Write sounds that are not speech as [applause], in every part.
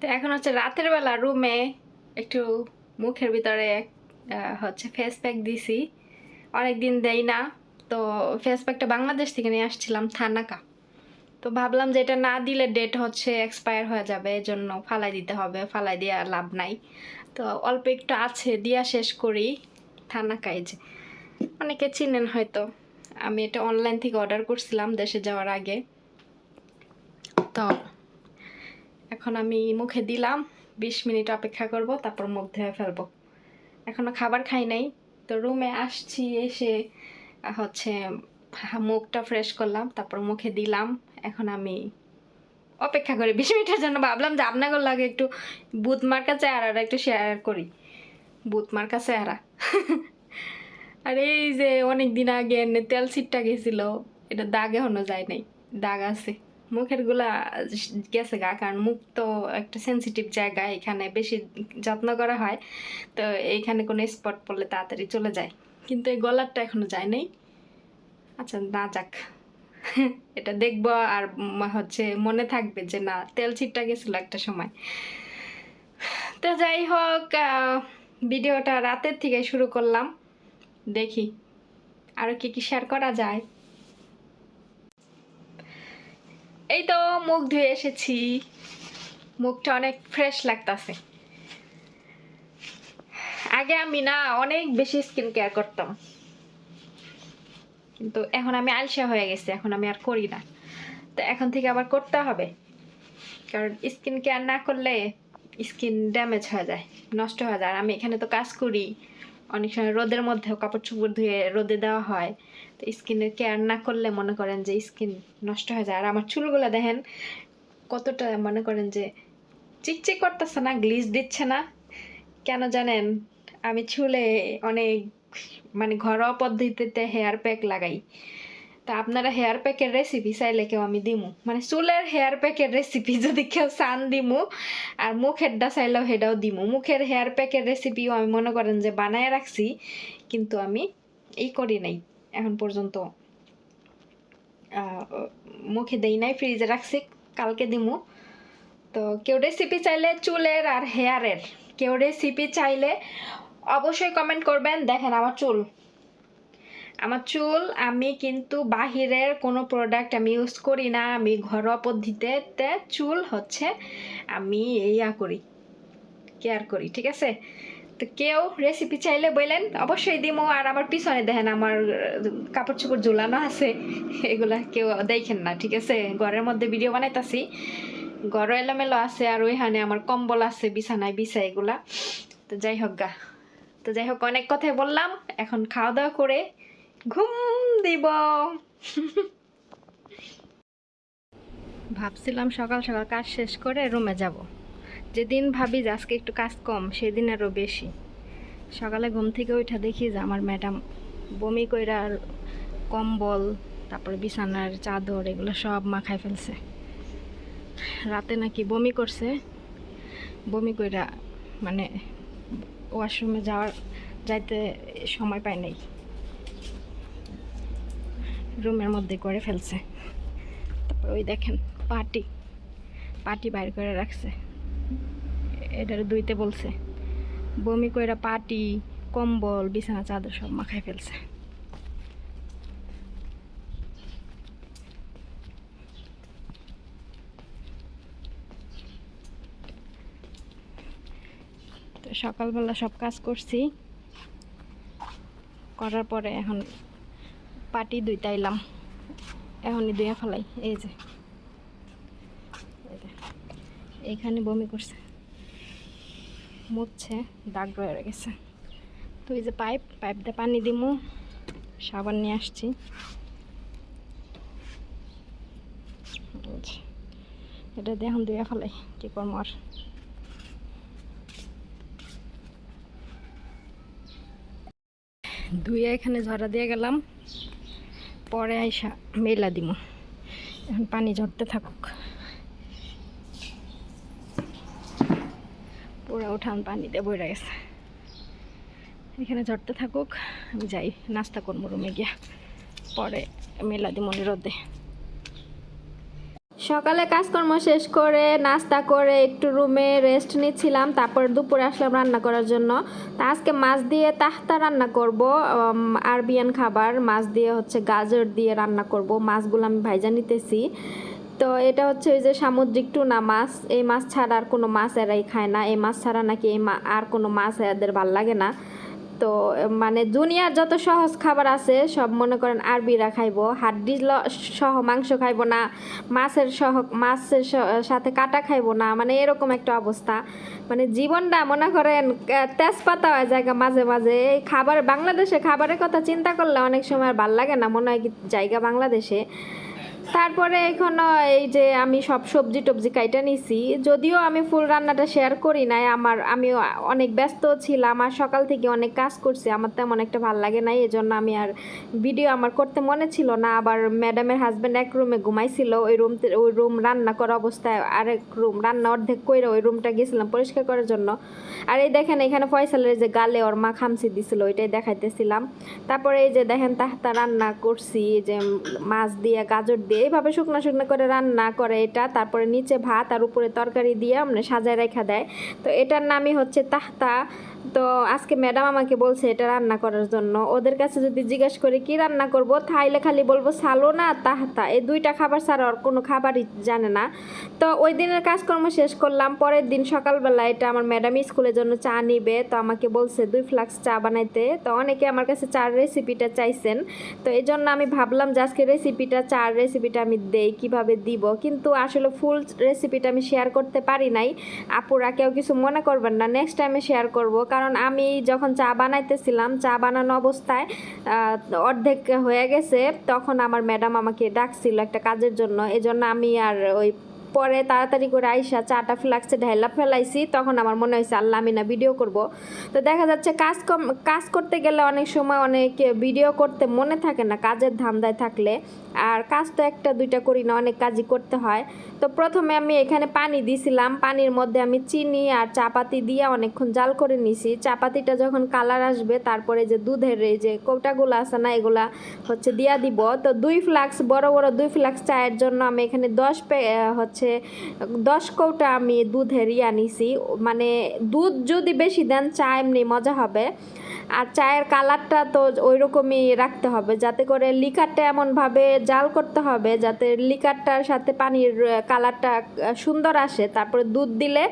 তো এখন হচ্ছে রাতের বেলা রুমে একটু মুখের ভিতরে হচ্ছে ফেস প্যাক দিছি। অনেক দিন দেই না, তো ফেস প্যাকটা বাংলাদেশ থেকে নিয়ে আসছিলাম থানাকা। তো ভাবলাম যে এটা না দিলে ডেট হচ্ছে এক্সপায়ার হয়ে যাবে এই জন্য ফালাই দিতে হবে, ফালাই দিয়ে লাভ নাই। তো অল্প একটু আছে, দিয়া শেষ করি থানাকাই যে। অনেকে চিনেন হয়তো, আমি এটা অনলাইন থেকে অর্ডার করছিলাম দেশে যাওয়ার আগে। তো এখন আমি মুখে দিলাম, বিশ মিনিট অপেক্ষা করব, তারপর মুখ ধুয়ে ফেলব। এখনও খাবার খাই নাই, তো রুমে আসছি, এসে হচ্ছে মুখটা ফ্রেশ করলাম, তারপর মুখে দিলাম। এখন আমি অপেক্ষা করি বিশ মিনিটের জন্য, ভাবলাম যে আপনাদের লাগে একটু বুথ মার্কা চেহারাটা একটু শেয়ার করি। বুথ মার্কা চেহারা [laughs] আর এই যে অনেক দিন আগে তেল সিটটা গেছিল, এটা দাগ এখনও যায় নাই, দাগ আছে। মুখেরগুলা গেছে গা, কারণ মুখ তো একটা সেন্সিটিভ জায়গা, এখানে বেশি যত্ন করা হয়, তো এইখানে কোনো স্পট পড়লে তাড়াতাড়ি চলে যায়। কিন্তু এই গলারটা এখনও যায় নাই। আচ্ছা না যাক। [laughs] এটা দেখব আর হচ্ছে মনে থাকবে যে না, তেল ছিটটা গেছিল একটা সময়। তো যাই হোক ভিডিওটা রাতের থেকে শুরু করলাম। দেখি আরও কি কি শেয়ার করা যায়। এই তো মুখ ধুয়ে এসেছি। মুখটা অনেক ফ্রেশ লাগতাছে। আগে আমি না অনেক বেশি স্কিন কেয়ার করতাম। কিন্তু এখন আমি আলসা হয়ে গেছি, এখন আমি আর করি না। তো এখন থেকে আবার করতে হবে। কারণ স্কিন কেয়ার না করলে স্কিন ড্যামেজ হয়ে যায়, নষ্ট হয়ে যায়। আর আমি এখানে তো কাজ করি। অনেক সময় রোদের মধ্যেও কাপড় চোপড় ধুয়ে রোদে দেওয়া হয়। তো স্কিনের কেয়ার না করলে মনে করেন যে স্কিন নষ্ট হয়ে যায়। আর আমার চুলগুলো দেখেন, কতটা মনে করেন যে চিকচিক করতেছে না গ্লিজ দিচ্ছে না। কেন জানেন? আমি চুলে অনেক মানে ঘরোয়া পদ্ধতিতে হেয়ার প্যাক লাগাই। তা আপনারা হেয়ার প্যাকের রেসিপি চাইলে কেউ আমি দিমু। মানে চুলের হেয়ার প্যাকের রেসিপি যদি কেউ চান দিমু, আর মুখেরটা চাইলেও সেটাও দিমু। মুখের হেয়ার প্যাকের রেসিপিও আমি মনে করেন যে বানায় রাখছি, কিন্তু আমি এই করি নাই। এখন পর্যন্ত মুখে দেই নাই ফ্রিজে রাখছি, কালকে দিমু। তো কেউ রেসিপি চাইলে চুলের আর হেয়ারের কেউ রেসিপি চাইলে অবশ্যই কমেন্ট করবেন, দেখেন আমার চুল আমার চুল, আমি কিন্তু বাহিরের কোনো প্রোডাক্ট আমি ইউজ করি না। আমি ঘরোয়া পদ্ধতিতে চুল হচ্ছে আমি ইয়া করি কেয়ার করি, ঠিক আছে? তো কেউ রেসিপি চাইলে বললেন অবশ্যই দিমো। আর আমার পিছনে দেখেন আমার কাপড় চোপড় ঝুলানো আছে, [laughs] এগুলা কেউ দেখেন না, ঠিক আছে? ঘরের মধ্যে ভিডিও বানাইতাছি। ঘর এলোমেলো আছে আর ওইখানে আমার কম্বল আছে, বিছানায় বিছা এগুলা। তো যাই হোক গা। তো যাই হোক, অনেক কথাই বললাম। এখন খাওয়া দাওয়া করে ঘুম দিব। [laughs] ভাবছিলাম সকাল সকাল কাজ শেষ করে রুমে যাব। যেদিন ভাবি যে আজকে একটু কাজ কম, সেদিন আরও বেশি। সকালে ঘুম থেকে উঠা দেখি যে আমার ম্যাডাম বমি কইরা কম্বল, তারপরে বিছানার চাদর এগুলো সব মাখায় ফেলছে। রাতে নাকি বমি করছে। বমি কইরা মানে ওয়াশরুমে যাওয়ার যাইতে সময় পায় নাই। রুমের মধ্যে করে ফেলছে। তারপর ওই দেখেন পাটি পাটি বাইর করে রাখছে। এটার দুইতে বলছে। বমি কইরা পাটি, কম্বল, বিছানা, চাদর সব মাখায় ফেলছে। সকালবেলা সব কাজ করছি। করার পরে এখন পাটি দুইটাইলাম এখনই দুইয়া ফেলাই। এই যে। এইখানে বমি করছে। মুছছে, দাগ রয়ে গেছে। তো এই যে পাইপ পাইপ দিয়ে পানি দিমু। সাবান নিয়ে আসছি। এটা দিয়ে এখন দুইয়া ফেলাই। কি করব আর? ধুয়ে এখানে ঝরা দিয়ে গেলাম। পরে আইসা মেলা দিব এখন পানি ঝরতে থাকুক। পুরা উঠান পানিতে বইরা গেছে। এখানে ঝরতে থাকুক, আমি যাই, নাস্তা করব রুমে গিয়া। পরে মেলা দিব রোদে। সকালে কাজকর্ম শেষ করে, নাস্তা করে, একটু রুমে রেস্ট নিচ্ছিলাম, তারপর দুপুরে আসলাম রান্না করার জন্য। তা আজকে মাছ দিয়ে তাহতা রান্না করব আরবিয়ান খাবার, মাছ দিয়ে হচ্ছে গাজর দিয়ে রান্না করব, মাছগুলো আমি ভাইজা নিতেছি। তো এটা হচ্ছে ওই যে সামুদ্রিক টুনা মাছ, এই মাছ ছাড়া আর কোনো মাছ এরাই খায় না, এই মাছ ছাড়া নাকি এই আর কোনো মাছ এদের ভালো লাগে না। তো মানে দুনিয়ার যত সহজ খাবার আছে, সব মনে করেন আরবিরা খাইবো। হাড্ডি সহ মাংস খাইবো না, মাছের সহ, মাছের সাথে কাটা খাইবো না মানে এরকম একটা অবস্থা। মানে জীবনটা মনে করেন তেজপাতা হয়ে জায়গা মাঝে মাঝে। এই খাবার বাংলাদেশে খাবারের কথা চিন্তা করলে অনেক সময় আর ভালো লাগে না, মনে হয় কি জায়গা বাংলাদেশে। তারপরে এখনও এই যে আমি সব সবজি টবজি কাইটা নিছি। যদিও আমি ফুল রান্নাটা শেয়ার করি নাই, আমার আমি অনেক ব্যস্ত ছিলাম, আর সকাল থেকে অনেক কাজ করছি, আমার তেমন একটা ভালো লাগে নাই, এজন্য আমি আর ভিডিও আমার করতে মনে ছিল না। আবার ম্যাডামের হাজব্যান্ড এক রুমে ঘুমাইছিল, ওই রুম ওই রুম রান্না করা অবস্থায় আরেক রুম রান্না অর্ধেক কইরা ওই রুমটা গেছিলাম পরিষ্কার করার জন্য। আর এই দেখেন, এখানে ফয়সালের যে গালে ওর মা খামসি দিছিল, ওইটাই দেখাইতেছিলাম। তারপরে এই যে দেখেন, তাহতা রান্না করছি যে মাছ দিয়ে, গাজর দিয়ে এইভাবে শুকনো শুকনো করে রান্না করে এটা, তারপরে নিচে ভাত আর উপরে তরকারি দিয়ে আমরা সাজায় রেখা দেয়। তো এটার নামই হচ্ছে তাহতা তো আজকে ম্যাডাম আমাকে বলছে এটা রান্না করার জন্য। ওদের কাছে যদি জিজ্ঞেস করি, কি রান্না করব? তাইলে খালি বলব সালো না তাহতা। এই দুইটা খাবার ছাড়া আর কোনো খাবারই জানে না। তো ওই দিনের কাজকর্ম শেষ করলাম। পরের দিন সকালবেলা এটা আমার ম্যাডাম স্কুলের জন্য চা নিবে। তো আমাকে বলছে, দুই ফ্লাক্স চা বানাইতে। তো অনেকে আমার কাছে চার রেসিপিটা চাইছেন। তো এই জন্য আমি ভাবলাম যে আজকে রেসিপিটা, চার রেসিপিটা আমি দেই, কীভাবে দিব? কিন্তু আসলে ফুল রেসিপিটা আমি শেয়ার করতে পারি নাই। আপুরা কেউ কিছু মনে করবেন না, নেক্সট টাইমে শেয়ার করব। কারণ আমি যখন চা বানাইতেছিলাম, চা বানানো অবস্থায় অর্ধেক হয়ে গেছে, তখন আমার ম্যাডাম আমাকে ডাকছিল একটা কাজের জন্য। এজন্য আমি আর ওই পরে তাড়াতাড়ি করে আইসা চাটা ফ্লাক্সে ঢাইলা ফেলাইছি, তখন আমার মনে হয়েছে, আল্লাহ, আমি না ভিডিও করব। তো দেখা যাচ্ছে কাজ কম, কাজ করতে গেলে অনেক সময় অনেক ভিডিও করতে মনে থাকে না কাজের ধান্দায় থাকলে। আর কাজ তো একটা, দুইটা করি না, অনেক কাজই করতে হয়। তো প্রথমে আমি এখানে পানি দিছিলাম, পানির মধ্যে আমি চিনি আর চাপাতি দিয়ে অনেকক্ষণ জাল করে নিছি। চাপাতিটা যখন কালার আসবে, তারপরে যে দুধের এই যে কৌটাগুলো আছে না, এগুলা হচ্ছে দিয়া দিব। তো দুই ফ্লাক্স, বড় বড় দুই ফ্লাক্স চায়ের জন্য আমি এখানে দশ পে হচ্ছে, দশ কৌটা আমি দুধের ইয়া নিছি। মানে দুধ যদি বেশি দেন, চা এমনি মজা হবে। আর চায়ের কালারটা তো ওই রকমই রাখতে হবে, যাতে করে লিকারটা এমনভাবে জাল করতে হবে, যাতে লিকারটার সাথে পানির কালারটা সুন্দর আসে। তারপরে দুধ দিলে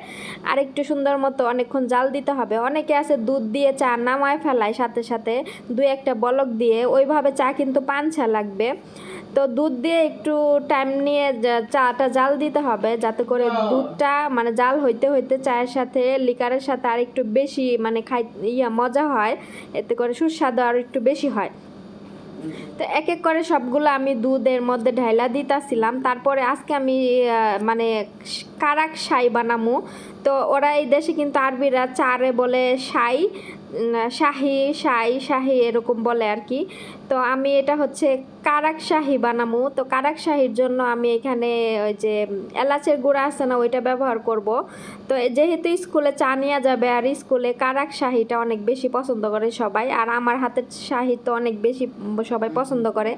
আর একটু সুন্দর মতো অনেকক্ষণ জাল দিতে হবে। অনেকে আছে দুধ দিয়ে চা নামায় ফেলায় সাথে সাথে, দুই একটা বলক দিয়ে। ওইভাবে চা কিন্তু পানছা লাগবে। তো দুধ দিয়ে একটু টাইম নিয়ে যা- চাটা জাল দিতে হবে যাতে করে দুধটা মানে জাল হইতে হইতে চায়ের সাথে লিকারের সাথে আর একটু বেশি মানে খাই ইয়া মজা হয়। এতে করে সুস্বাদু আর একটু বেশি হয়। তো এক এক করে সবগুলো আমি দুধের মধ্যে ঢাইলা দিতাছিলাম। তারপরে আজকে আমি মানে কারাক শাই বানামু। তো ওরা এই দেশে কিন্তু আরবিরা চারে বলে উম, শাহি শাই শাহি এরকম বলে আর কি। তো আমি এটা হচ্ছে কারাক শাহি বানামু। তো কারাক শাহির জন্য আমি এখানে ওই যে এলাচের গুঁড়া আছে না ওইটা ব্যবহার করব। তো যেহেতু স্কুলে চা নিয়ে যাবে আর স্কুলে কারাক শাহিটা অনেক বেশি পছন্দ করে সবাই আর আমার হাতের শাহি তো অনেক বেশি সবাই পছন্দ করে।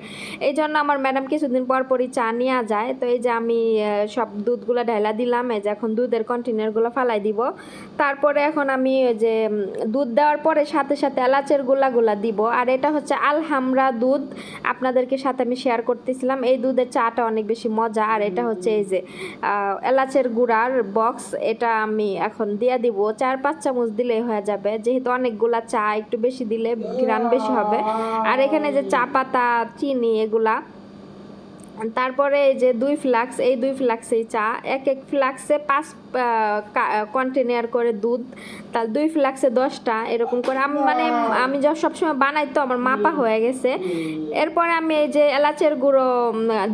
এই জন্য আমার ম্যাডাম কিছুদিন পর পরই চা নিয়ে যায়। তো এই যে আমি সব দুধগুলো ঢেলা দিলাম। এই যে এখন দুধের কন্টেনারগুলো ফালাই দিব। তারপরে এখন আমি ওই যে দুধ দেওয়ার পরে সাথে সাথে এলাচের গুলাগুলা দিব। আর এটা হচ্ছে আলহামরা দুধ। আপনাদেরকে সাথে আমি শেয়ার করতেছিলাম। এই দুধের চাটা অনেক বেশি মজা। আর এটা হচ্ছে এই যে এলাচের গুঁড়ার বক্স এটা আমি এখন দিয়ে দিব। চার পাঁচ চামচ দিলেই হয়ে যাবে। যেহেতু অনেকগুলা চা, একটু বেশি দিলে ঘ্রাণ বেশি হবে। আর এখানে যে চা পাতা, চিনি, এগুলা তারপরে এই যে দুই ফ্লাক্স এই দুই ফ্লাক্সেই চা এক এক ফ্লাক্সে পাঁচ কন্টেনার করে দুধ তার দুই ফ্লাক্সে দশটা এরকম করে আমি মানে আমি যা সবসময় বানাই তো আমার মাপা হয়ে গেছে। এরপরে আমি এই যে এলাচের গুঁড়ো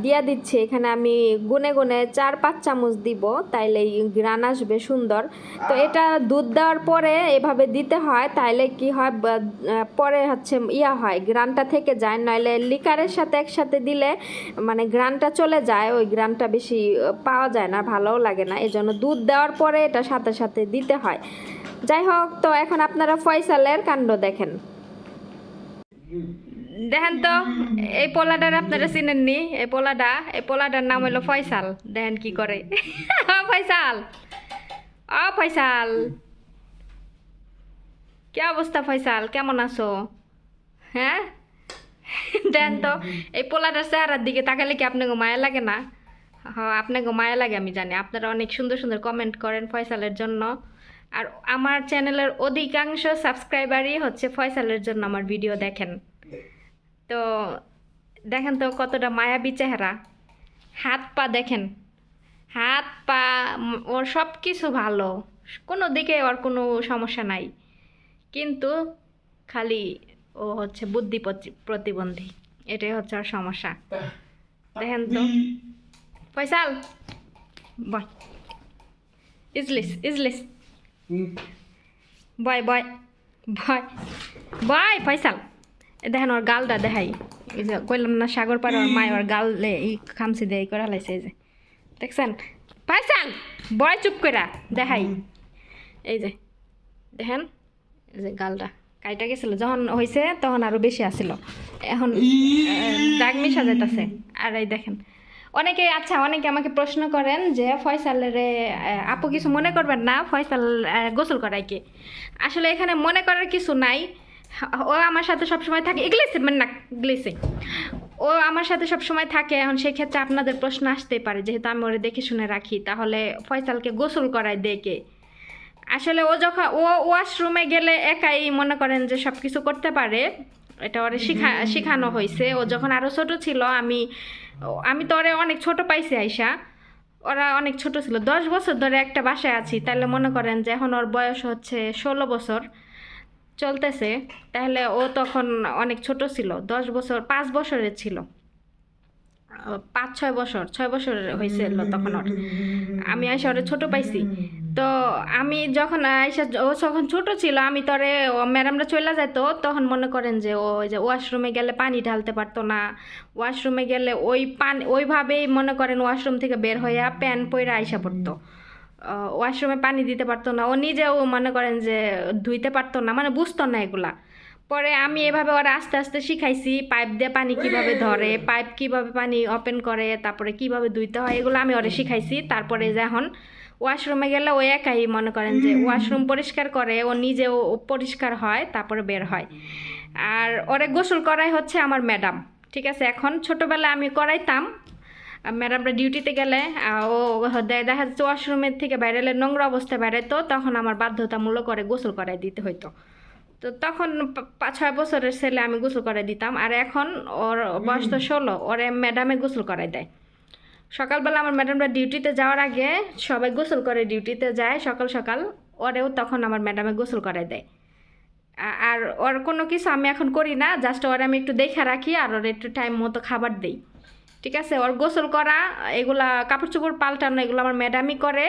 দিয়া দিচ্ছি এখানে আমি গুনে গুনে চার পাঁচ চামচ দিব তাইলে গ্রান আসবে সুন্দর। তো এটা দুধ দেওয়ার পরে এভাবে দিতে হয় তাইলে কি হয় পরে হচ্ছে ইয়া হয় গ্রানটা থেকে যায় নইলে লিকারের সাথে একসাথে দিলে মানে গ্রানটা চলে যায় ওই গ্রানটা বেশি পাওয়া যায় না ভালোও লাগে না এই জন্য দুধ দেওয়ার পরে এটা সাথে সাথে দিতে হয়। যাই হোক, তো এখন আপনারা ফয়সালের কাণ্ড দেখেন। দেখেন তো, এই পোলাটার আপনারা চিনেননি? এই পোলাটা এই পোলাটার নাম হলো ফয়সাল। দেখেন কি করে। ফয়সাল! অ ফয়সাল! কি অবস্থা ফয়সাল? কেমন আছো? হ্যাঁ? দেন তো, এই পোলাটার চেহারার দিকে তাকালে কি আপনাকে মায়া লাগে না? হ্যাঁ আপনাকে মায়া লাগে আমি জানি। আপনারা অনেক সুন্দর সুন্দর কমেন্ট করেন ফয়সালের জন্য। আর আমার চ্যানেলের অধিকাংশ সাবস্ক্রাইবারই হচ্ছে ফয়সালের জন্য আমার ভিডিও দেখেন। তো দেখেন তো কতটা মায়াবী চেহারা। হাত পা দেখেন। হাত পা ওর সব কিছু ভালো। কোনো দিকে ওর কোনো সমস্যা নাই। কিন্তু খালি ও হচ্ছে বুদ্ধি প্রতিবন্ধী। এটাই হচ্ছে ওর সমস্যা। দেখেন তো। ফয়সাল বয় ইজলিস ইজলিস বয় বয় বয় বয় ফয়সাল দেখেন ওর গালটা দেখাই। এই যে কইলাম না সাগর পাড়ে ওর মায় ওর গাল এই খামসি দিয়ে করে হালাইছে এই যে। দেখছেন? ফয়সাল বয় চুপ কইরা দেখাই। এই যে দেখেন? এই যে গালটা। কাইটা গেছিল যখন হয়েছে তখন আরও বেশি আসছিল এখন দাগ মিশা যেতেছে আর এই দেখেন অনেকে আচ্ছা অনেকে আমাকে প্রশ্ন করেন যে ফয়সালের আপু কিছু মনে করবেন না? ফয়সাল গোসল করায় কি? আসলে এখানে মনে করার কিছু নাই। ও আমার সাথে সবসময় থাকে। ইংলিশে মানে না ইংলিশে ও আমার সাথে সবসময় থাকে। এখন সেক্ষেত্রে আপনাদের প্রশ্ন আসতেই পারে। যেহেতু আমি ওরে দেখে শুনে রাখি তাহলে ফয়সালকে গোসল করায় দেখে আসলে ও যখন ও ওয়াশরুমে গেলে একাই মনে করেন যে সব কিছু করতে পারে। এটা ওরে শিখা শেখানো হয়েছে ও যখন আরও ছোট ছিল আমি আমি তো ওরা অনেক ছোট পাইছি আইসা। ওরা অনেক ছোট ছিল। দশ বছর ধরে একটা বাসায় আছি। তাহলে মনে করেন যে এখন ওর বয়স হচ্ছে ষোলো বছর। চলতেছে। তাহলে ও তখন অনেক ছোট ছিল। দশ বছর, পাঁচ বছরের ছিল। পাঁচ, ছয় বছর ছয় বছর হয়েছিল তখন ওর। আমি আইসা ওরে ছোট পাইছি। তো আমি যখন আইসা ও যখন ছোট ছিল, আমি তরে ম্যাডামরা চলে যেত তখন মনে করেন যে ও যে ওয়াশরুমে গেলে পানি ঢালতে পারতো না। ওয়াশরুমে গেলে ওই পান, ওইভাবেই মনে করেন ওয়াশরুম থেকে বের হইয়া প্যান পইরা আইসা পড়তো। ওয়াশরুমে পানি দিতে পারতো না। ও নিজেও মনে করেন যে ধুইতে পারতো না মানে বুঝতো না এগুলা। পরে আমি এভাবে ওরা আস্তে আস্তে শিখাইছি পাইপ দিয়ে পানি কীভাবে ধরে পাইপ কীভাবে পানি ওপেন করে তারপরে কীভাবে ধুইতে হয় এগুলো আমি ওরে শিখাইছি। তারপরে যে এখন ওয়াশরুমে গেলে ও একাই মনে করেন যে ওয়াশরুম পরিষ্কার করে ও নিজেও পরিষ্কার হয় তারপরে বের হয়। আর ওরে গোসল করাই হচ্ছে আমার ম্যাডাম ঠিক আছে? এখন ছোটোবেলায় আমি করাইতাম ম্যাডামরা ডিউটিতে গেলে ও দেখা যাচ্ছে ওয়াশরুমের থেকে বাইরে নোংরা অবস্থায় বেরোতো তখন আমার বাধ্যতামূলক করে গোসল করাই দিতে হইতো। তো তখন পাঁচ ছয় বছরের ছেলে আমি গোসল করাই দিতাম। আর এখন ওর বয়স তো ষোলো ওরে ম্যাডামে গোসল করাই দেয়। সকালবেলা আমার ম্যাডামরা ডিউটিতে যাওয়ার আগে সবাই গোসল করে ডিউটিতে যায় সকাল সকাল ওরেও তখন আমার ম্যাডামে গোসল করাই দেয়। আর ওর কোনো কিছু আমি এখন করি না জাস্ট ওর আমি একটু দেখে রাখি আর ওর একটু টাইম মতো খাবার দিই। ঠিক আছে? ওর গোসল করা, এগুলা কাপড় চোপড় পাল্টানো, এগুলো আমার ম্যাডামই করে।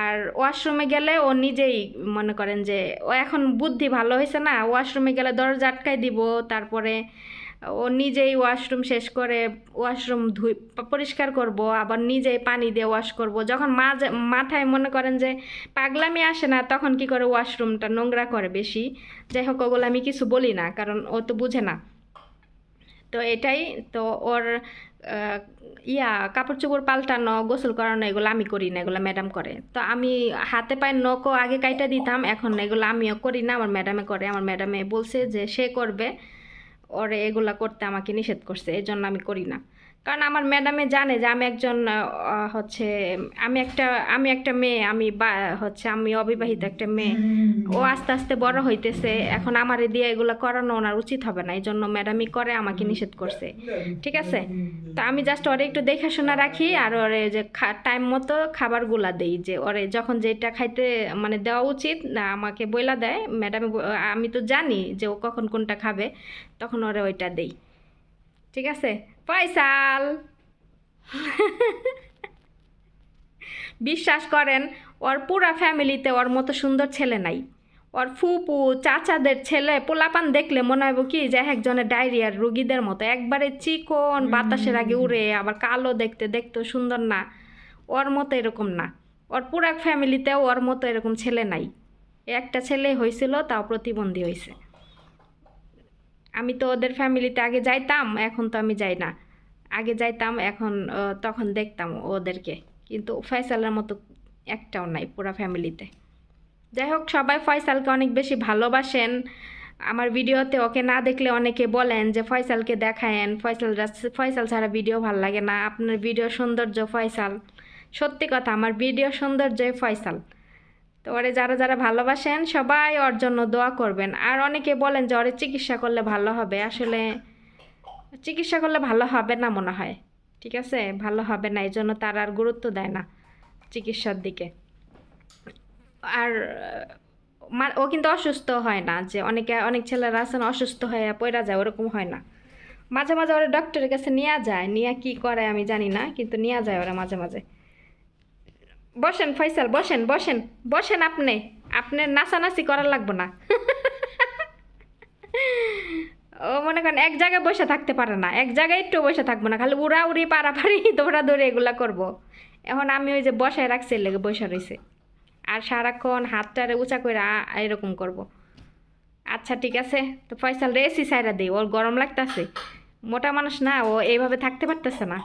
আর ওয়াশরুমে গেলে ও নিজেই মনে করেন যে, ও এখন বুদ্ধি ভালো হয়েছে না, ওয়াশরুমে গেলে দরজা আটকাই দিব, তারপরে ও নিজেই ওয়াশরুম শেষ করে ওয়াশরুম ধুই, পরিষ্কার করব, আবার নিজেই পানি দিয়ে ওয়াশ করব। যখন মাথায় মনে করেন যে পাগলামি আসে না, তখন কি করে ওয়াশরুমটা নোংরা করে বেশি? যাই হোক, ওগুলো আমি কিছু বলি না, কারণ ও তো বুঝে না। তো এটাই, তো ওর ইয়া কাপড় চোপড় পাল্টানো, গোসল করানো, এগুলো আমি করি না, এগুলো ম্যাডাম করে। তো আমি হাতে পায়ে নখও আগে কাইটা দিতাম, এখন এগুলো আমিও করি না, আমার ম্যাডামে করে। আমার ম্যাডামে বলছে যে সে করবে, ওরে এগুলা করতে আমাকে নিষেধ করছে এই জন্য আমি করি না। কারণ আমার ম্যাডামে জানে যে আমি একজন হচ্ছে আমি একটা আমি একটা মেয়ে আমি বা হচ্ছে আমি অবিবাহিত একটা মেয়ে। ও আস্তে আস্তে বড় হইতেছে। এখন আমারে দিয়ে এগুলো করানো ওনার উচিত হবে না। এই জন্য ম্যাডামই করে আমাকে নিষেধ করছে। ঠিক আছে? তো আমি জাস্ট ওরে একটু দেখাশোনা রাখি আর ওরে যে টাইম মতো খাবারগুলা দেই যে ওরে যখন যেটা খাইতে মানে দেওয়া উচিত না আমাকে বইলা দেয়। ম্যাডাম আমি তো জানি যে ও কখন কোনটা খাবে তখন ওরে ওইটা দেই। ঠিক আছে? পয়সাল বিশ্বাস করেন ওর পুরা ফ্যামিলিতে ওর মতো সুন্দর ছেলে নাই। ওর ফুপু চাচাদের ছেলে পোলাপান দেখলে মনে হইব কি যে একজনের ডায়রিয়ার রুগীদের মতো। একবারে চিকন বাতাসের আগে উড়ে আবার কালো দেখতে দেখতে সুন্দর না। ওর মতো এরকম না। ওর পুরা ফ্যামিলিতেও ওর মতো এরকম ছেলে নাই। একটা ছেলে হয়েছিল তাও প্রতিবন্ধী হয়েছে আমি তো ওদের ফ্যামিলিতে আগে যাইতাম, এখন তো আমি যাই না। আগে যাইতাম, এখন তখন দেখতাম ওদেরকে। কিন্তু ফয়সালের মতো একটাও নাই পুরা ফ্যামিলিতে। যাই হোক, সবাই ফয়সালকে অনেক বেশি ভালোবাসেন। আমার ভিডিওতে ওকে না দেখলে অনেকে বলেন যে ফয়সালকে দেখায়েন, ফয়সাল ফয়সাল ছাড়া ভিডিও ভালো লাগে না। আপনার ভিডিও সৌন্দর্য ফয়সাল। সত্যি কথা, আমার ভিডিও সৌন্দর্যই ফয়সাল। তো ওরে যারা যারা ভালোবাসেন, সবাই ওর জন্য দোয়া করবেন। আর অনেকে বলেন যে ওরে চিকিৎসা করলে ভালো হবে। আসলে চিকিৎসা করলে ভালো হবে না মনে হয়। ঠিক আছে? ভালো হবে না এই জন্য তারা আর গুরুত্ব দেয় না চিকিৎসার দিকে। আর ও কিন্তু অসুস্থ হয় না যে অনেকে, অনেক ছেলেরা আছেন অসুস্থ হয়ে পড়া যায়, ওরকম হয় না। মাঝে মাঝে ওরা ডক্টরের কাছে নিয়ে যায়। নিয়ে কি করে আমি জানি না, কিন্তু নিয়ে যায় ওরা মাঝে মাঝে। বসেন ফয়সাল, বসেন বসেন বসেন আপনি আপনার নাচানাচি করার লাগবে না ও মনে করেন এক জায়গায় বসে থাকতে পারে না, এক জায়গায় একটু বসে থাকব না, খালি উড়া উড়ি পাড়াপাড়ি দৌড়াদৌড়ি এগুলা করব। এখন আমি ওই যে বসায় রাখছি লেগে বসে রয়েছে আর সারাক্ষণ হাতটারে উঁচা করে এরকম করব। আচ্ছা ঠিক আছে, তো ফয়সাল রে এসি সাইরা দিই ওর গরম লাগতেছে মোটা মানুষ না, ও এইভাবে থাকতে পারতেছে না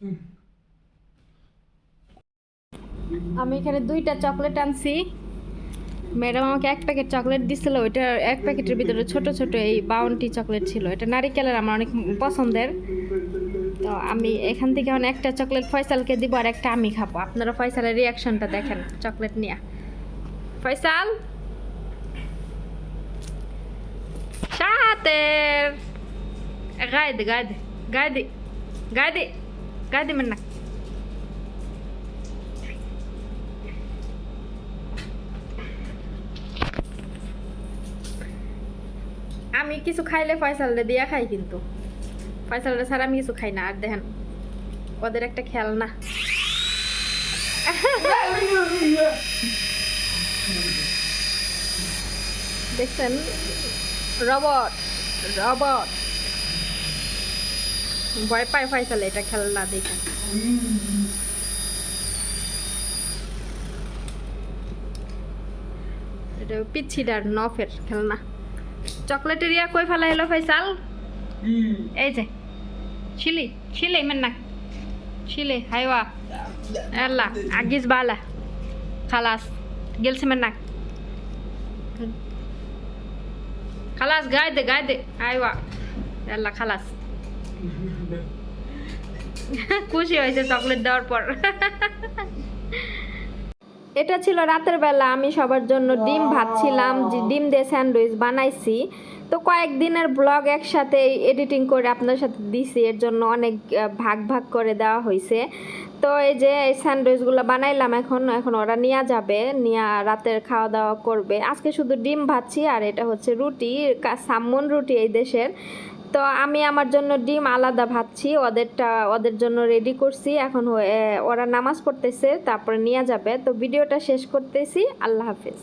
হুম। আমি এখানে দুইটা চকলেট আনছি। ম্যাডাম আমাকে এক প্যাকেট চকলেট দিছিল, ওইটা এক প্যাকেটের ভিতরে ছোট ছোট এই বাউন্টি চকলেট ছিল। এটা নারিকেলের আমার অনেক পছন্দের। তো আমি এখান থেকে অনেক একটা চকলেট ফয়সালকে দিব আর একটা আমি খাব। আপনারা ফয়সালের রিয়াকশনটা দেখেন, চকলেট নিয়ে। ফয়সাল! শাতের গায়ে দে গায়ে দে গায়ে দে আমি কিছু খাইলে ফয়সালরে দিয়া খাই কিন্তু। ফয়সালরে ছাড়া আমি কিছু খাই না। আর দেখেন, ওদের একটা খেলনা। দেখছেন? Robot robot. ভয় পায় ফয়সালে এটা খেলনা দেখে। এটা পিচ্ছিটার নফের খেলনা। চকলেটের ইয়া কই ফেলা এলো ফয়সাল? এই যে ছিলি ছিলি মেন্না ছিলি হাইওয়া। আল্লাহ আগিস বালা। খালাস গেলছে মেন্না খালাস গায়ে দে গায়ে দে আইওয়া আল্লাহ খালাস। [laughs] খুশি হয়েছে চকলেট দেওয়ার পর। [laughs] এটা ছিল রাতের বেলা আমি সবার জন্য ডিম ভাবছিলাম ডিম দিয়ে স্যান্ডউইচ বানাইছি। তো কয়েকদিনের ব্লগ একসাথে এডিটিং করে আপনার সাথে দিছি এর জন্য অনেক ভাগ ভাগ করে দেওয়া হয়েছে তো এই যে এই স্যান্ডউইচগুলো বানাইলাম এখন এখন ওরা নিয়ে যাবে নিয়ে রাতের খাওয়া দাওয়া করবে। আজকে শুধু ডিম ভাজছি আর এটা হচ্ছে রুটি সাম্মন রুটি এই দেশের। তো আমি আমার জন্য ডিম আলাদা ভাবছি ওদেরটা, ওদের জন্য রেডি করছি। এখন ওরা নামাজ পড়তেছে, তারপরে নিয়ে যাবে। তো ভিডিওটা শেষ করতেছি, আল্লাহ হাফেজ।